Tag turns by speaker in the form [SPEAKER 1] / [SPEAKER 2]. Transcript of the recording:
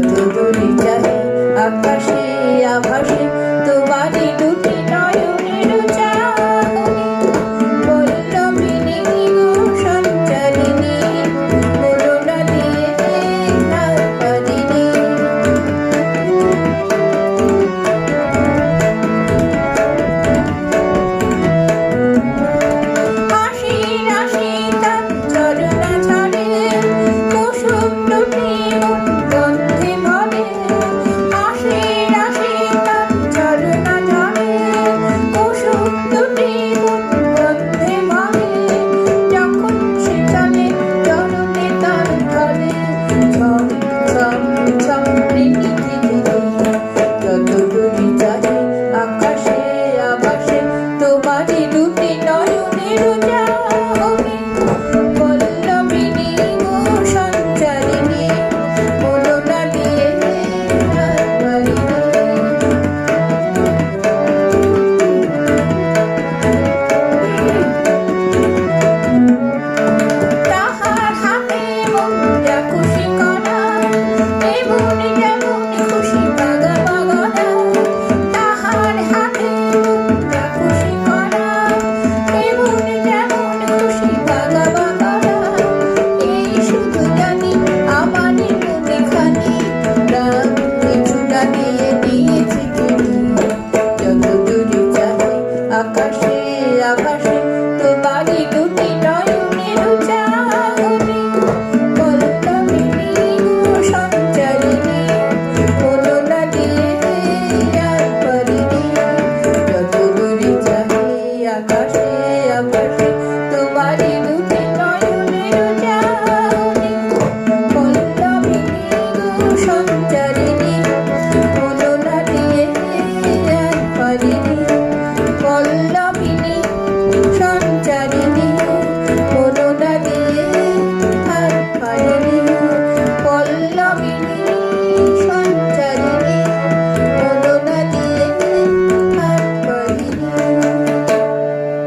[SPEAKER 1] যত দূরে যাই আকাশে আভাসে আকাশে তো বাড়ি দুটি নয়নের জাগরে কলকা মিলিন সঞ্চারিণী কোনো যত দূরে চাহি তো বাড়ি দুটি নয়নের